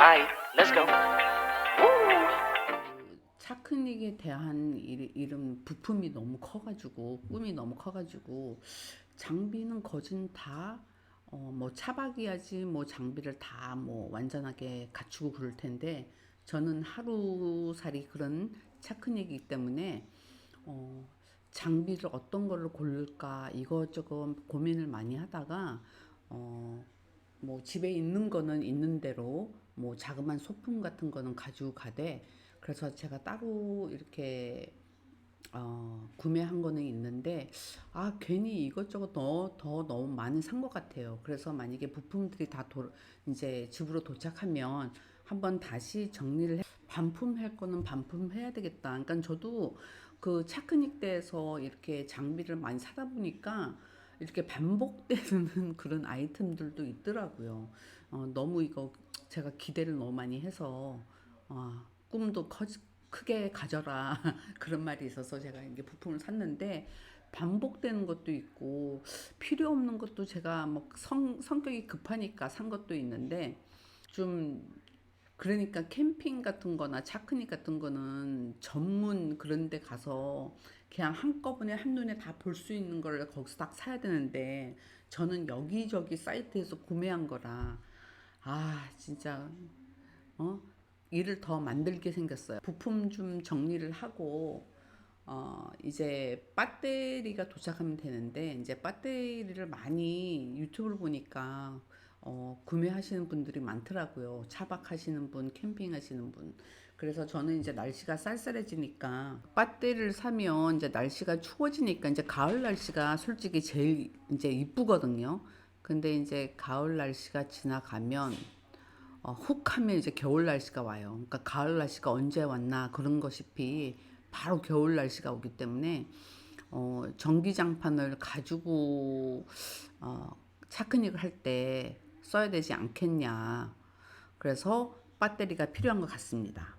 Alright, let's go. 차크닉에 대한 이- 이름 부품이 너무 커가지고 꿈이 너무 커가지고 장비는 거진 다 어, 뭐 차박이야지 뭐 장비를 다 뭐 완전하게 갖추고 그럴 텐데 저는 하루살이 그런 차크닉이기 때문에 어, 장비를 어떤 걸로 고를까 이것저것 고민을 많이 하다가 어, 뭐 집에 있는 거는 있는 대로 뭐 자그만 소품 같은 거는 가지고 가되 그래서 제가 따로 이렇게 어, 구매한 거는 있는데 아 괜히 이것저것 더, 더 너무 많이 산 것 같아요. 그래서 만약에 부품들이 다 도, 이제 집으로 도착하면 한번 다시 정리를 해, 반품할 거는 반품해야 되겠다. 그러니까 저도 그 차크닉 대에서 이렇게 장비를 많이 사다 보니까 이렇게 반복되는 그런 아이템들도 있더라고요. 어, 너무 이거 제가 기대를 너무 많이 해서 어, 꿈도 커, 크게 가져라. 그런 말이 있어서 제가 이게 부품을 샀는데 반복되는 것도 있고 필요 없는 것도 제가 뭐 성, 성격이 급하니까 산 것도 있는데 좀 그러니까 캠핑 같은 거나 차크닉 같은 거는 전문 그런 데 가서 그냥 한꺼번에 한눈에 다 볼 수 있는 걸 거기서 딱 사야 되는데 저는 여기저기 사이트에서 구매한 거라 아 진짜 어 일을 더 만들게 생겼어요. 부품 좀 정리를 하고 어 이제 배터리가 도착하면 되는데 이제 배터리를 많이 유튜브를 보니까 어 구매하시는 분들이 많더라고요. 차박하시는 분, 캠핑하시는 분. 그래서 저는 이제 날씨가 쌀쌀해지니까 배터리를 사면 이제 날씨가 추워지니까 이제 가을 날씨가 솔직히 제일 이제 이쁘거든요. 근데 이제 가을 날씨가 지나가면 어, 훅 하면 이제 겨울 날씨가 와요. 그러니까 가을 날씨가 언제 왔나 그런 것이피 바로 겨울 날씨가 오기 때문에 어, 전기장판을 가지고 어, 차크닉을 할 때 써야 되지 않겠냐. 그래서 배터리가 필요한 것 같습니다.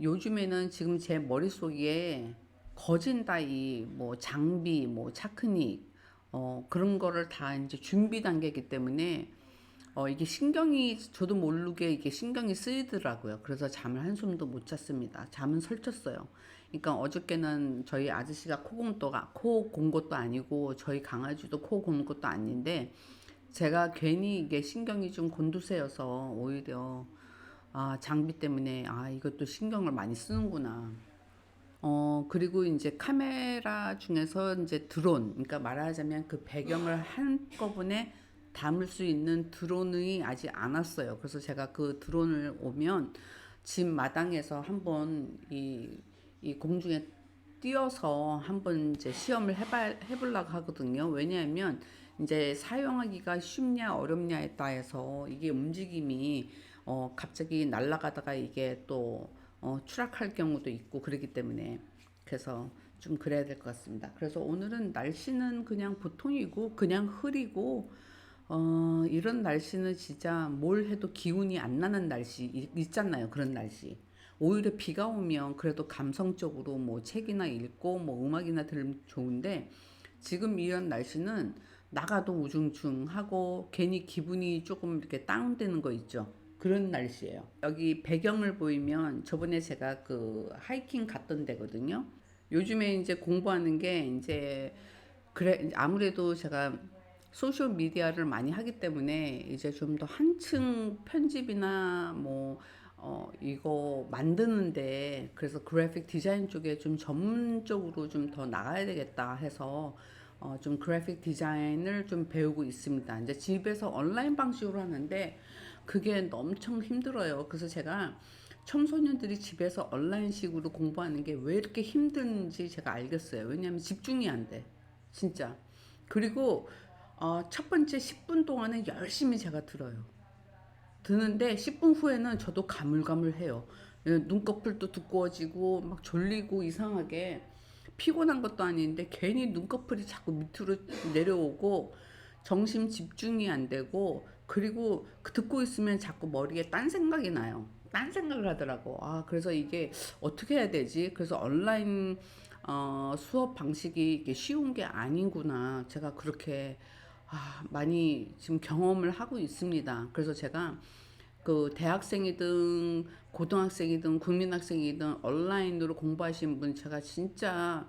요즘에는 지금 제 머릿속에 거진 다이 뭐 장비, 뭐 차크닉, 어, 그런 거를 다 이제 준비 단계이기 때문에 어, 이게 신경이 저도 모르게 이게 신경이 쓰이더라고요. 그래서 잠을 한숨도 못 잤습니다. 잠은 설쳤어요. 그러니까 어저께는 저희 아저씨가 코 공도가 코곤 것도 아니고 저희 강아지도 코곤 것도 아닌데 제가 괜히 이게 신경이 좀 곤두세여서 오히려 아, 장비 때문에 아, 이것도 신경을 많이 쓰는구나. 어, 그리고 이제 카메라 중에서 이제 드론, 그러니까 말하자면 그 배경을 한꺼번에 담을 수 있는 드론이 아직 안 왔어요. 그래서 제가 그 드론을 오면 집 마당에서 한번 이, 이 공중에 띄어서 한번 이제 시험을 해봐, 해보려고 하거든요. 왜냐하면 이제 사용하기가 쉽냐 어렵냐에 따라서 이게 움직임이 어, 갑자기 날아가다가 이게 또 어, 추락할 경우도 있고 그러기 때문에 그래서 좀 그래야 될 것 같습니다. 그래서 오늘은 날씨는 그냥 보통이고 그냥 흐리고 어, 이런 날씨는 진짜 뭘 해도 기운이 안 나는 날씨 이- 있잖아요. 그런 날씨. 오히려 비가 오면 그래도 감성적으로 뭐 책이나 읽고 뭐 음악이나 들으면 좋은데 지금 이런 날씨는 나가도 우중충하고 괜히 기분이 조금 이렇게 다운되는 거 있죠. 그런 날씨예요. 여기 배경을 보이면 저번에 제가 그 하이킹 갔던 데거든요. 요즘에 이제 공부하는 게 이제 그래 아무래도 제가 소셜 미디어를 많이 하기 때문에 이제 좀 더 한층 편집이나 뭐 어, 이거 만드는데 그래서 그래픽 디자인 쪽에 좀 전문적으로 좀 더 나가야 되겠다 해서 어, 좀 그래픽 디자인을 좀 배우고 있습니다. 이제 집에서 온라인 방식으로 하는데 그게 엄청 힘들어요. 그래서 제가 청소년들이 집에서 온라인식으로 공부하는 게 왜 이렇게 힘든지 제가 알겠어요. 왜냐하면 집중이 안 돼. 진짜. 그리고 어, 첫 번째 10분 동안은 열심히 제가 들어요. 드는데 10분 후에는 저도 가물가물해요. 예, 눈꺼풀도 두꺼워지고 막 졸리고 이상하게 피곤한 것도 아닌데 괜히 눈꺼풀이 자꾸 밑으로 내려오고 정심 집중이 안 되고 그리고 그 듣고 있으면 자꾸 머리에 딴 생각이 나요. 딴 생각을 하더라고. 아, 그래서 이게 어떻게 해야 되지? 그래서 온라인 어, 수업 방식이 이게 쉬운 게 아니구나. 제가 그렇게 아, 많이 지금 경험을 하고 있습니다. 그래서 제가 그 대학생이든 고등학생이든 국민학생이든 온라인으로 공부하시는 분 제가 진짜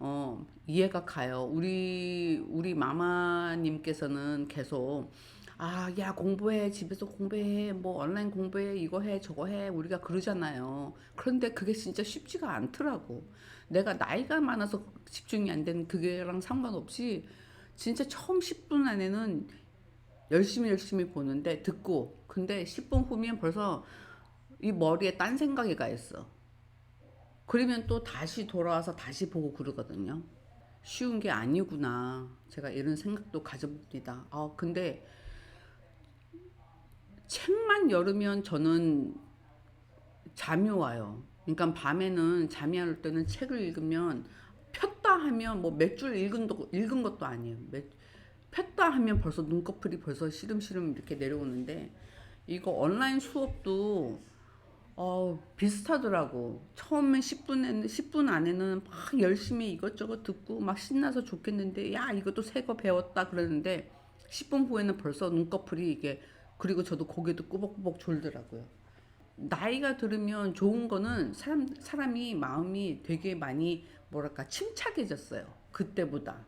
어 이해가 가요. 우리 우리 마마님께서는 계속 아, 야, 공부해. 집에서 공부해. 뭐 온라인 공부해. 이거 해. 저거 해. 우리가 그러잖아요. 그런데 그게 진짜 쉽지가 않더라고. 내가 나이가 많아서 집중이 안 되는 그게랑 상관없이 진짜 처음 10분 안에는 열심히 열심히 보는데 듣고 근데 10분 후면 벌써 이 머리에 딴 생각이 가 있어. 그러면 또 다시 돌아와서 다시 보고 그러거든요. 쉬운 게 아니구나. 제가 이런 생각도 가져봅니다. 아, 근데 책만 열으면 저는 잠이 와요. 그러니까 밤에는 잠이 안 올 때는 책을 읽으면 폈다 하면 뭐 몇 줄 읽은, 도, 읽은 것도 아니에요. 몇, 폈다 하면 벌써 눈꺼풀이 벌써 시름시름 이렇게 내려오는데 이거 온라인 수업도 어, 비슷하더라고. 처음에 10분에, 10분 안에는 막 열심히 이것저것 듣고 막 신나서 좋겠는데, 야, 이것도 새 거 배웠다 그러는데, 10분 후에는 벌써 눈꺼풀이 이게, 그리고 저도 고개도 꾸벅꾸벅 졸더라고요. 나이가 들으면 좋은 거는 사람, 사람이 마음이 되게 많이, 뭐랄까, 침착해졌어요. 그때보다.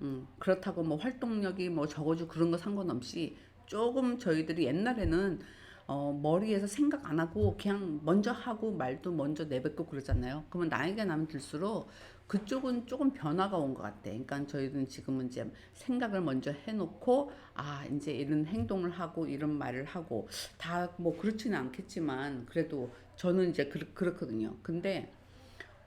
음, 그렇다고 뭐 활동력이 뭐 적어지고 그런 거 상관없이 조금 저희들이 옛날에는 어, 머리에서 생각 안 하고 그냥 먼저 하고 말도 먼저 내뱉고 그러잖아요. 그러면 나이가 나면 들수록 그쪽은 조금 변화가 온 것 같아. 그러니까 저희는 지금은 이제 생각을 먼저 해놓고 아 이제 이런 행동을 하고 이런 말을 하고 다 뭐 그렇지는 않겠지만 그래도 저는 이제 그, 그렇거든요. 근데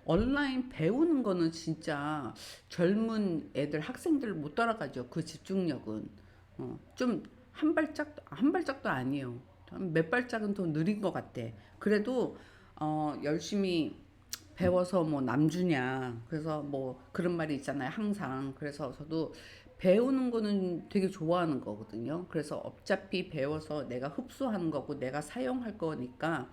온라인 배우는 거는 진짜 젊은 애들 학생들 못 따라가죠. 그 집중력은 어, 좀 한 발짝 한 발짝도 아니에요. 한몇 발짝은 더 느린 것 같아. 그래도 어, 열심히 배워서 뭐 남주냐. 그래서 뭐 그런 말이 있잖아요. 항상. 그래서 저도 배우는 거는 되게 좋아하는 거거든요. 그래서 어차피 배워서 내가 흡수하는 거고 내가 사용할 거니까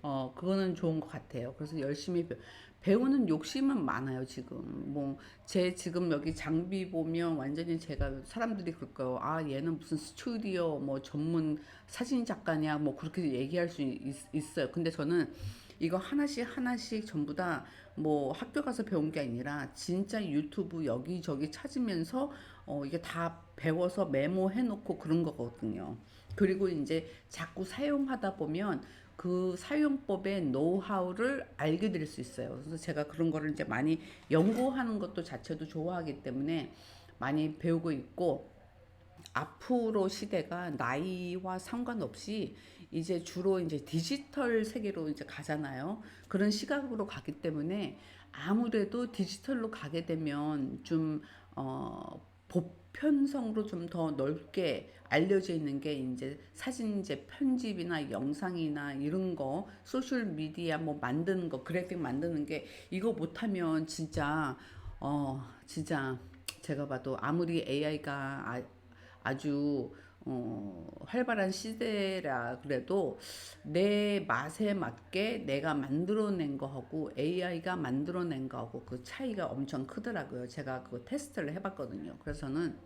어, 그거는 좋은 것 같아요. 그래서 열심히 배, 배우는 욕심은 많아요, 지금. 뭐, 제 지금 여기 장비 보면 완전히 제가 사람들이 그럴 거예요. 아, 얘는 무슨 스튜디오 뭐 전문 사진 작가냐, 뭐 그렇게 얘기할 수 있, 있어요. 근데 저는 이거 하나씩 하나씩 전부 다 뭐 학교 가서 배운 게 아니라 진짜 유튜브 여기저기 찾으면서 어, 이게 다 배워서 메모해 놓고 그런 거거든요. 그리고 이제 자꾸 사용하다 보면 그 사용법의 노하우를 알게 될 수 있어요. 그래서 제가 그런 거를 이제 많이 연구하는 것도 자체도 좋아하기 때문에 많이 배우고 있고 앞으로 시대가 나이와 상관없이 이제 주로 이제 디지털 세계로 이제 가잖아요. 그런 시각으로 가기 때문에 아무래도 디지털로 가게 되면 좀, 어, 보편성으로 좀 더 넓게 알려져 있는 게 이제 사진 이제 편집이나 영상이나 이런 거 소셜 미디어 뭐 만드는 거 그래픽 만드는 게 이거 못하면 진짜 어 진짜 제가 봐도 아무리 AI가 아, 아주 어, 활발한 시대라 그래도 내 맛에 맞게 내가 만들어낸 거하고 AI가 만들어낸 거하고 그 차이가 엄청 크더라고요. 제가 그 테스트를 해봤거든요. 그래서는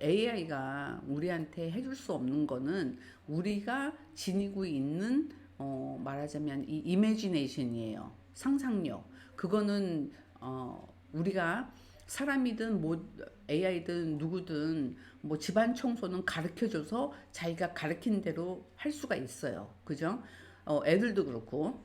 AI가 우리한테 해줄 수 없는 거는 우리가 지니고 있는 어, 말하자면 이 이미지네이션이에요. 상상력. 그거는 어, 우리가 사람이든 뭐 AI든 누구든 뭐 집안 청소는 가르쳐 줘서 자기가 가르친 대로 할 수가 있어요. 그죠? 어, 애들도 그렇고.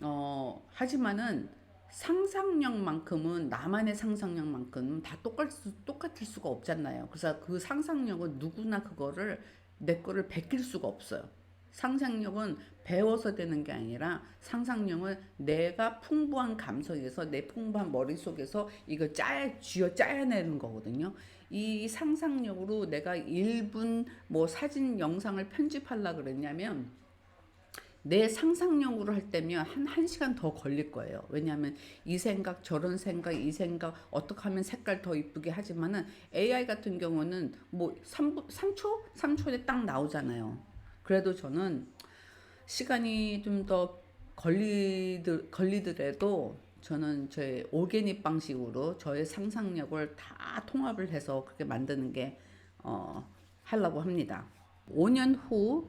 어, 하지만은 상상력만큼은 나만의 상상력만큼 다 똑같을, 수, 똑같을 수가 없잖아요. 그래서 그 상상력은 누구나 그거를 내 거를 베낄 수가 없어요. 상상력은 배워서 되는 게 아니라 상상력은 내가 풍부한 감성에서 내 풍부한 머릿속에서 이걸 짜야 쥐어 짜야내는 거거든요. 이 상상력으로 내가 1분 뭐 사진 영상을 편집하려 그랬냐면 내 상상력으로 할 때면 한 1시간 더 걸릴 거예요. 왜냐하면 이 생각, 저런 생각, 이 생각, 어떻게 하면 색깔 더 이쁘게 하지만은 AI 같은 경우는 뭐 3, 3초? 3초에 딱 나오잖아요. 그래도 저는 시간이 좀 더 걸리드, 걸리더라도 저는 제 오게닉 방식으로 저의 상상력을 다 통합을 해서 그렇게 만드는 게, 어, 하려고 합니다. 5년 후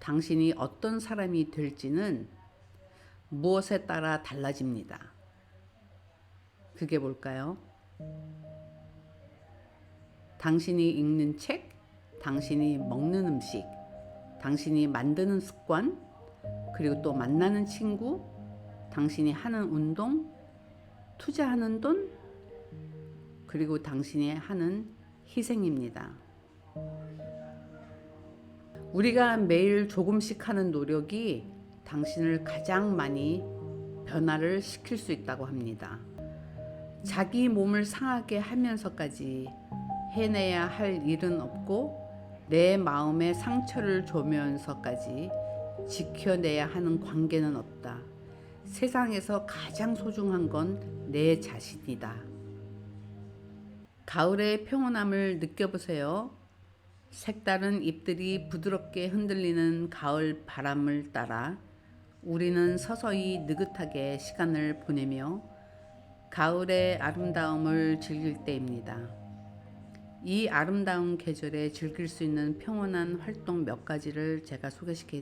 당신이 어떤 사람이 될지는 무엇에 따라 달라집니다. 그게 뭘까요? 당신이 읽는 책, 당신이 먹는 음식, 당신이 만드는 습관, 그리고 또 만나는 친구, 당신이 하는 운동, 투자하는 돈, 그리고 당신이 하는 희생입니다. 우리가 매일 조금씩 하는 노력이 당신을 가장 많이 변화를 시킬 수 있다고 합니다. 자기 몸을 상하게 하면서까지 해내야 할 일은 없고 내 마음에 상처를 주면서까지 지켜내야 하는 관계는 없다. 세상에서 가장 소중한 건 내 자신이다. 가을의 평온함을 느껴보세요. 색다른 잎들이 부드럽게 흔들리는 가을 바람을 따라 우리는 서서히 느긋하게 시간을 보내며 가을의 아름다움을 즐길 때입니다. 이 아름다운 계절에 즐길 수 있는 평온한 활동 몇 가지를 제가 소개시켜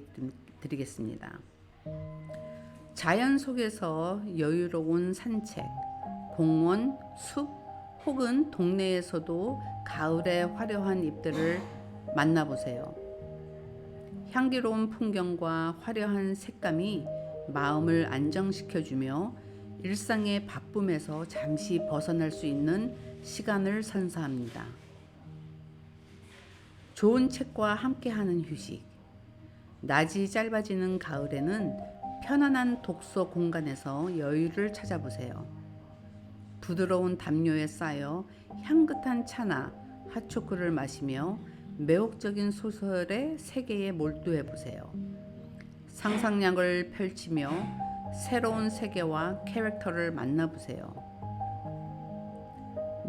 드리겠습니다. 자연 속에서 여유로운 산책, 공원, 숲 혹은 동네에서도 가을의 화려한 잎들을 만나보세요. 향기로운 풍경과 화려한 색감이 마음을 안정시켜주며 일상의 바쁨에서 잠시 벗어날 수 있는 시간을 선사합니다. 좋은 책과 함께하는 휴식. 낮이 짧아지는 가을에는 편안한 독서 공간에서 여유를 찾아보세요. 부드러운 담요에 쌓여 향긋한 차나 핫초코를 마시며 매혹적인 소설의 세계에 몰두해 보세요. 상상력을 펼치며 새로운 세계와 캐릭터를 만나보세요.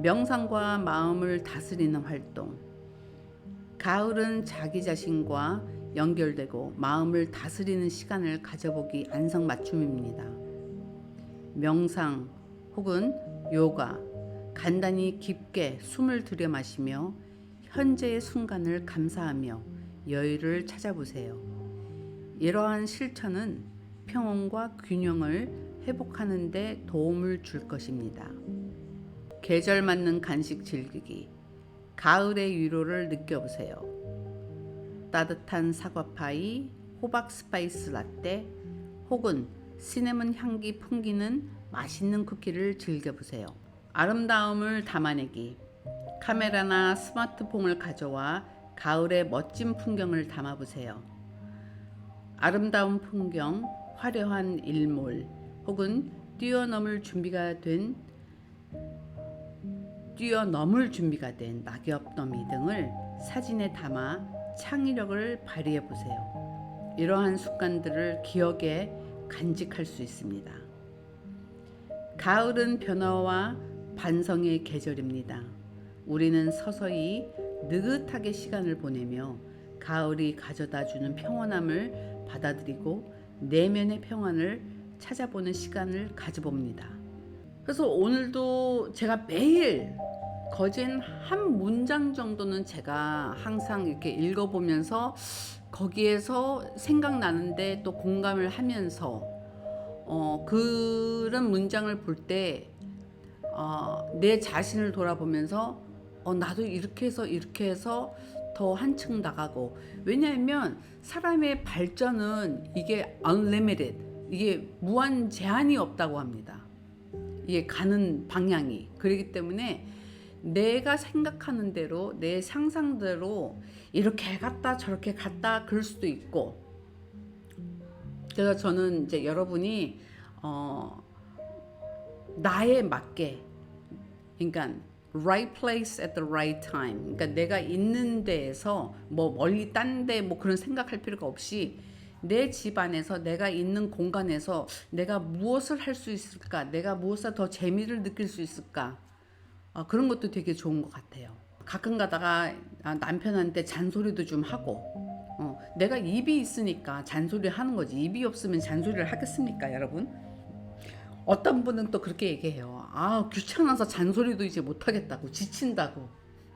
명상과 마음을 다스리는 활동. 가을은 자기 자신과 연결되고 마음을 다스리는 시간을 가져보기 안성맞춤입니다. 명상 혹은 요가, 간단히 깊게 숨을 들여 마시며 현재의 순간을 감사하며 여유를 찾아보세요. 이러한 실천은 평온과 균형을 회복하는 데 도움을 줄 것입니다. 계절 맞는 간식 즐기기. 가을의 위로를 느껴보세요. 따뜻한 사과파이, 호박 스파이스 라떼, 혹은 시네몬 향기 풍기는 맛있는 쿠키를 즐겨보세요. 아름다움을 담아내기. 카메라나 스마트폰을 가져와 가을의 멋진 풍경을 담아보세요. 아름다운 풍경, 화려한 일몰, 혹은 뛰어넘을 준비가 된 뛰어넘을 준비가 된 낙엽 더미 등을 사진에 담아 창의력을 발휘해 보세요. 이러한 순간들을 기억에 간직할 수 있습니다. 가을은 변화와 반성의 계절입니다. 우리는 서서히 느긋하게 시간을 보내며 가을이 가져다 주는 평온함을 받아들이고 내면의 평안을 찾아보는 시간을 가져봅니다. 그래서 오늘도 제가 매일 거진 한 문장 정도는 제가 항상 이렇게 읽어보면서 거기에서 생각나는데 또 공감을 하면서 어, 그런 문장을 볼때 어, 내 자신을 돌아보면서 어, 나도 이렇게 해서 이렇게 해서 더 한층 나가고 왜냐하면 사람의 발전은 이게 unlimited 이게 무한 제한이 없다고 합니다. 이게 가는 방향이. 그렇기 때문에 내가 생각하는 대로 내 상상대로 이렇게 갔다 저렇게 갔다 그럴 수도 있고. 그래서 저는 이제 여러분이 어 나에 맞게 그러니까 right place at the right time. 그러니까 내가 있는 데에서 뭐 멀리 딴 데 뭐 그런 생각할 필요가 없이 내 집 안에서 내가 있는 공간에서 내가 무엇을 할 수 있을까 내가 무엇을 더 재미를 느낄 수 있을까 어, 그런 것도 되게 좋은 것 같아요. 가끔 가다가 아, 남편한테 잔소리도 좀 하고 어, 내가 입이 있으니까 잔소리 하는 거지 입이 없으면 잔소리를 하겠습니까 여러분? 어떤 분은 또 그렇게 얘기해요. 아 귀찮아서 잔소리도 이제 못하겠다고 지친다고.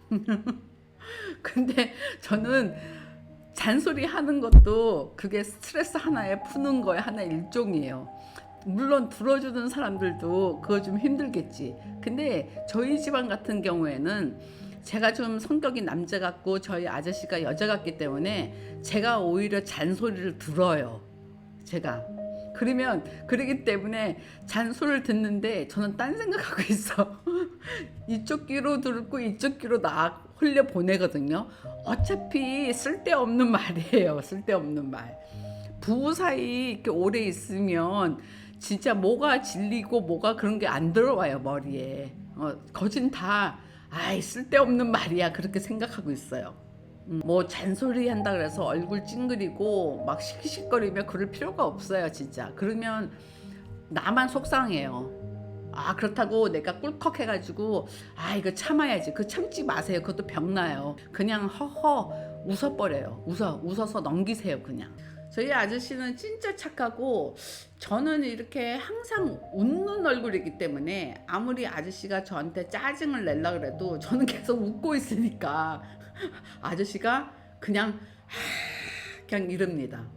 근데 저는 잔소리 하는 것도 그게 스트레스 하나에 푸는 거에 하나 일종이에요. 물론 들어주는 사람들도 그거 좀 힘들겠지. 근데 저희 집안 같은 경우에는 제가 좀 성격이 남자 같고 저희 아저씨가 여자 같기 때문에 제가 오히려 잔소리를 들어요. 제가. 그러면 그러기 때문에 잔소리를 듣는데 저는 딴 생각하고 있어. 이쪽 귀로 듣고 이쪽 귀로 나 홀려 보내거든요. 어차피 쓸데없는 말이에요. 쓸데없는 말. 부부 사이 이렇게 오래 있으면 진짜 뭐가 질리고 뭐가 그런 게 안 들어와요 머리에. 어, 거진 다 아이 쓸데없는 말이야 그렇게 생각하고 있어요. 음, 뭐 잔소리 한다 그래서 얼굴 찡그리고 막 시키시거리며 그럴 필요가 없어요 진짜. 그러면 나만 속상해요. 아 그렇다고 내가 꿀꺽 해가지고 아 이거 참아야지. 그 참지 마세요. 그것도 병나요. 그냥 허허 웃어버려요. 웃어 웃어서 넘기세요 그냥. 저희 아저씨는 진짜 착하고 저는 이렇게 항상 웃는 얼굴이기 때문에 아무리 아저씨가 저한테 짜증을 낼라 그래도 저는 계속 웃고 있으니까 아저씨가 그냥 하, 그냥 이럽니다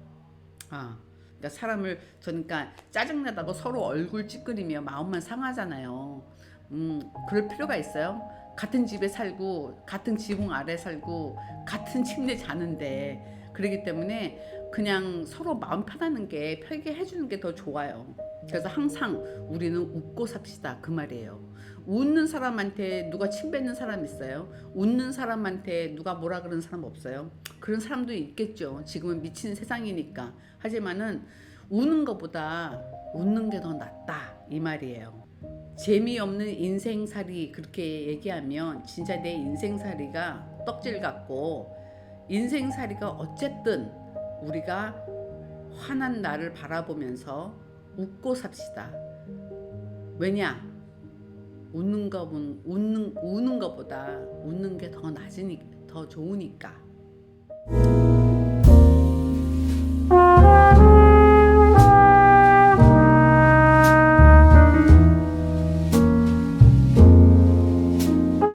아 그러니까 사람을 저는 그러니까 짜증나다고 서로 얼굴 찌끄리며 마음만 상하잖아요. 음, 그럴 필요가 있어요? 같은 집에 살고 같은 지붕 아래 살고 같은 침대 자는데 그러기 때문에 그냥 서로 마음 편하는 게 편하게 해주는 게 더 좋아요. 그래서 항상 우리는 웃고 삽시다 그 말이에요. 웃는 사람한테 누가 침 뱉는 사람 있어요? 웃는 사람한테 누가 뭐라 그러는 사람 없어요? 그런 사람도 있겠죠. 지금은 미친 세상이니까. 하지만은 우는 것보다 웃는 게 더 낫다 이 말이에요. 재미없는 인생살이 그렇게 얘기하면 진짜 내 인생살이가 떡질 같고 인생살이가 어쨌든 우리가 화난 나를 바라보면서 웃고 삽시다. 왜냐? 웃는 거 웃는 우는 것보다 웃는 게더 나으니 더 좋으니까.